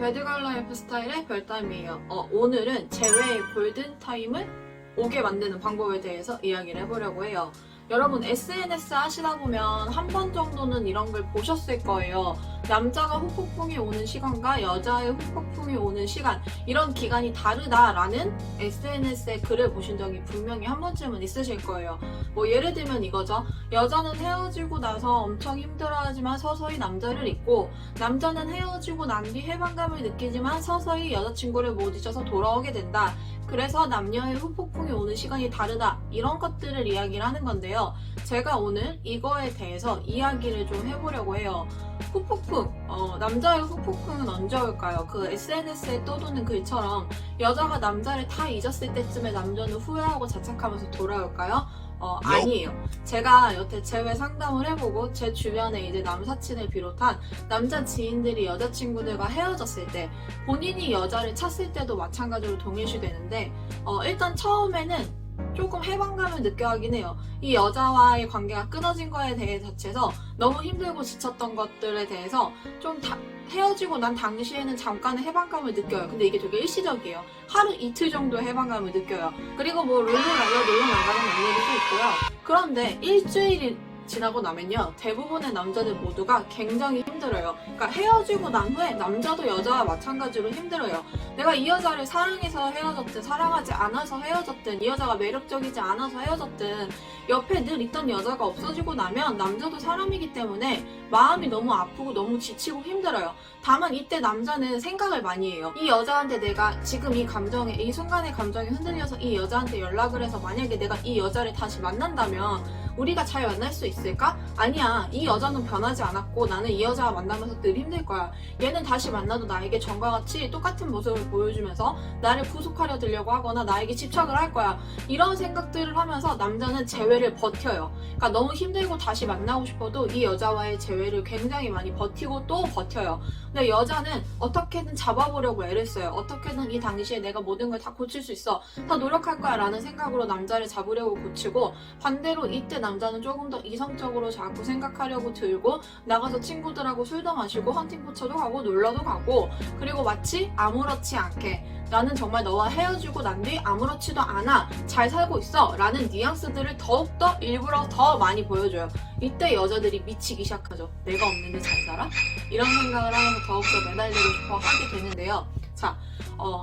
배드걸 라이프 스타일의 별담이에요. 어, 오늘은 제외의 골든 타임을 오게 만드는 방법에 대해서 이야기를 해보려고 해요. 여러분 SNS 하시다 보면 한 번 정도는 이런 걸 보셨을 거예요. 남자가 후폭풍이 오는 시간과 여자의 후폭풍이 오는 시간 이런 기간이 다르다라는 SNS의 글을 보신 적이 분명히 한 번쯤은 있으실 거예요. 뭐 예를 들면 이거죠. 여자는 헤어지고 나서 엄청 힘들어하지만 서서히 남자를 잊고 남자는 헤어지고 난 뒤 해방감을 느끼지만 서서히 여자친구를 못 잊어서 돌아오게 된다. 그래서 남녀의 후폭풍이 오는 시간이 다르다. 이런 것들을 이야기를 하는 건데요. 제가 오늘 이거에 대해서 이야기를 좀 해보려고 해요. 후폭풍, 어, 남자의 후폭풍은 언제 올까요? 그 SNS에 떠도는 글처럼 여자가 남자를 다 잊었을 때쯤에 남자는 후회하고 자책하면서 돌아올까요? 어, 아니에요. 제가 여태 제외 상담을 해보고 제 주변에 이제 남사친을 비롯한 남자 지인들이 여자친구들과 헤어졌을 때 본인이 여자를 찾을 때도 마찬가지로 동일시 되는데 어, 일단 처음에는 조금 해방감을 느껴하긴 해요. 이 여자와의 관계가 끊어진 거에 대해 자체에서 너무 힘들고 지쳤던 것들에 대해서 좀 다- 헤어지고 난 당시에는 잠깐의 해방감을 느껴요. 근데 이게 되게 일시적이에요. 하루 이틀 정도의 해방감을 느껴요. 그리고 뭐 롤러 날려 놀러 나가는 남녀들도 있고요. 그런데 일주일이 지나고 나면요. 대부분의 남자들 모두가 굉장히 힘들어요. 그러니까 헤어지고 난 후에 남자도 여자와 마찬가지로 힘들어요. 내가 이 여자를 사랑해서 헤어졌든 사랑하지 않아서 헤어졌든 이 여자가 매력적이지 않아서 헤어졌든 옆에 늘 있던 여자가 없어지고 나면 남자도 사람이기 때문에 마음이 너무 아프고 너무 지치고 힘들어요. 다만 이때 남자는 생각을 많이 해요. 이 여자한테 내가 지금 이 감정에 이 순간의 감정이 흔들려서 이 여자한테 연락을 해서 만약에 내가 이 여자를 다시 만난다면 우리가 잘 만날 수 있을까? 아니야. 이 여자는 변하지 않았고 나는 이 여자와 만나면서 늘 힘들 거야. 얘는 다시 만나도 나에게 전과 같이 똑같은 모습을 보여주면서 나를 구속하려 들려고 하거나 나에게 집착을 할 거야. 이런 생각들을 하면서 남자는 재회를 버텨요. 그러니까 너무 힘들고 다시 만나고 싶어도 이 여자와의 재회를 굉장히 많이 버티고 또 버텨요. 근데 여자는 어떻게든 잡아보려고 애를 써요. 어떻게든 이 당시에 내가 모든 걸 다 고칠 수 있어. 다 노력할 거야 라는 생각으로 남자를 잡으려고 고치고 반대로 이때 남 자는 조금 더 이성적으로 자꾸 생각하려고 들고 나가서 친구들하고 술도 마시고 헌팅포차도 가고 놀러도 가고 그리고 마치 아무렇지 않게 나는 정말 너와 헤어지고 난 뒤 아무렇지도 않아 잘 살고 있어 라는 뉘앙스들을 더욱더 일부러 더 많이 보여줘요. 이때 여자들이 미치기 시작하죠. 내가 없는데 잘 살아? 이런 생각을 하면서 더욱더 매달리고 싶어 하게 되는데요. 자, 어,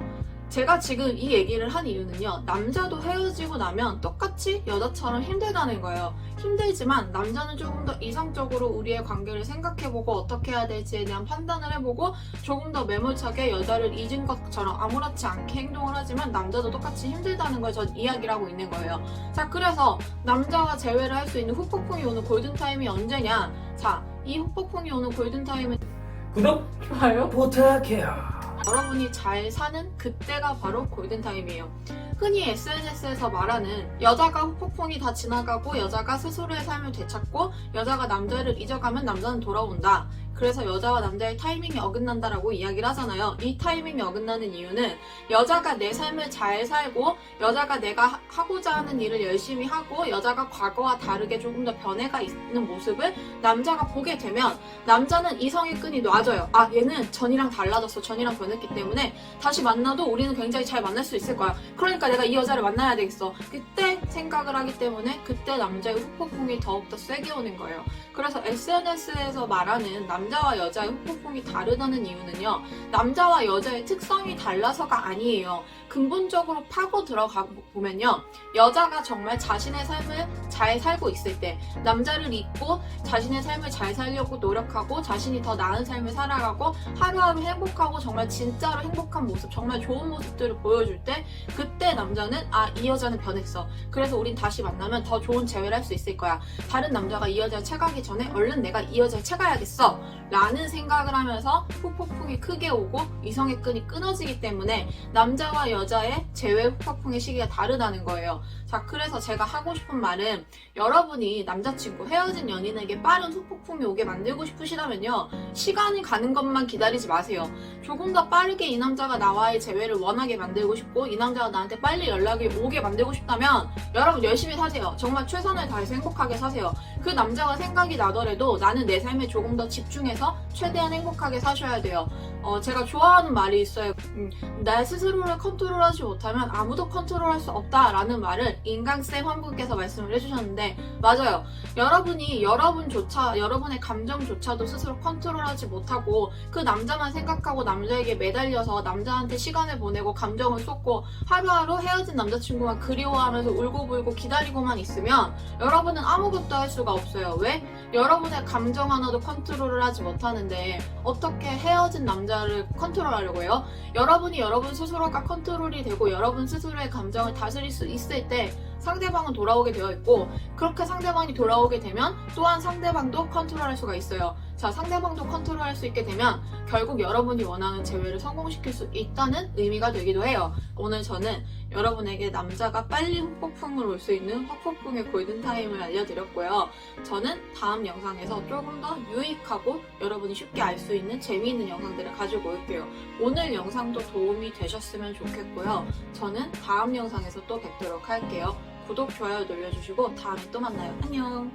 제가 지금 이 얘기를 한 이유는요. 남자도 헤어지고 나면 똑같이 여자처럼 힘들다는 거예요. 힘들지만 남자는 조금 더 이성적으로 우리의 관계를 생각해보고 어떻게 해야 될지에 대한 판단을 해보고 조금 더 매몰차게 여자를 잊은 것처럼 아무렇지 않게 행동을 하지만 남자도 똑같이 힘들다는 걸 전 이야기를 하고 있는 거예요. 자, 그래서 남자와 재회를 할 수 있는 후폭풍이 오는 골든타임이 언제냐? 자, 이 후폭풍이 오는 골든타임은 구독 좋아요. 부탁해요. 여러분이 잘 사는 그때가 바로 골든타임이에요. 흔히 SNS에서 말하는 여자가 후폭풍이 다 지나가고 여자가 스스로의 삶을 되찾고 여자가 남자를 잊어가면 남자는 돌아온다. 그래서 여자와 남자의 타이밍이 어긋난다라고 이야기를 하잖아요. 이 타이밍이 어긋나는 이유는 여자가 내 삶을 잘 살고 여자가 내가 하- 하고자 하는 일을 열심히 하고 여자가 과거와 다르게 조금 더 변해가 있는 모습을 남자가 보게 되면 남자는 이성의 끈이 놔져요. 아, 얘는 전이랑 달라졌어. 전이랑 변했기 때문에 다시 만나도 우리는 굉장히 잘 만날 수 있을 거야. 그러니까 내가 이 여자를 만나야 되겠어. 그때 생각을 하기 때문에 그때 남자의 후폭풍이 더욱더 세게 오는 거예요. 그래서 SNS에서 말하는 남자와 여자의 후폭풍이 다르다는 이유는요. 남자와 여자의 특성이 달라서가 아니에요. 근본적으로 파고 들어가 보면요. 여자가 정말 자신의 삶을 잘 살고 있을 때 남자를 잊고 자신의 삶을 잘 살려고 노력하고 자신이 더 나은 삶을 살아가고 하루하루 행복하고 정말 진짜로 행복한 모습 정말 좋은 모습들을 보여줄 때 그때 남자는 아 이 여자는 변했어. 그래서 우린 다시 만나면 더 좋은 재회를 할 수 있을 거야. 다른 남자가 이 여자를 채가기 전에 얼른 내가 이 여자를 채가야겠어. 라는 생각을 하면서 후폭풍이 크게 오고 이성의 끈이 끊어지기 때문에 남자와 여자의 재회 후폭풍의 시기가 다르다는 거예요. 자 그래서 제가 하고 싶은 말은 여러분이 남자친구 헤어진 연인에게 빠른 후폭풍이 오게 만들고 싶으시다면요. 시간이 가는 것만 기다리지 마세요. 조금 더 빠르게 이 남자가 나와의 재회를 원하게 만들고 싶고 이 남자가 나한테 빨리 연락이 오게 만들고 싶다면 여러분 열심히 사세요. 정말 최선을 다해서 행복하게 사세요. 그 남자가 생각이 나더라도 나는 내 삶에 조금 더 집중해서 최대한 행복하게 사셔야 돼요 어, 제가 좋아하는 말이 있어요. 음, 내 스스로를 컨트롤하지 못하면 아무도 컨트롤할 수 없다라는 말을 인강쌤 한 분께서 말씀을 해주셨는데 맞아요. 여러분이 여러분조차 여러분의 감정조차도 스스로 컨트롤하지 못하고 그 남자만 생각하고 남자에게 매달려서 남자한테 시간을 보내고 감정을 쏟고 하루하루 헤어진 남자친구만 그리워하면서 울고불고 기다리고만 있으면 여러분은 아무것도 할 수가 없어요. 왜? 여러분의 감정 하나도 컨트롤을 하지 못하는데 어떻게 헤어진 남자 를 컨트롤하려고 해요? 여러분이 여러분 스스로가 컨트롤이 되고 여러분 스스로의 감정을 다스릴 수 있을 때 상대방은 돌아오게 되어 있고 그렇게 상대방이 돌아오게 되면 또한 상대방도 컨트롤할 수가 있어요. 자, 상대방도 컨트롤할 수 있게 되면 결국 여러분이 원하는 재회를 성공시킬 수 있다는 의미가 되기도 해요. 오늘 저는 여러분에게 남자가 빨리 후폭풍을 올 수 있는 후폭풍의 골든타임을 알려드렸고요. 저는 다음 영상에서 조금 더 유익하고 여러분이 쉽게 알 수 있는 재미있는 영상들을 가지고 올게요. 오늘 영상도 도움이 되셨으면 좋겠고요. 저는 다음 영상에서 또 뵙도록 할게요. 구독, 좋아요 눌러주시고 다음에 또 만나요. 안녕!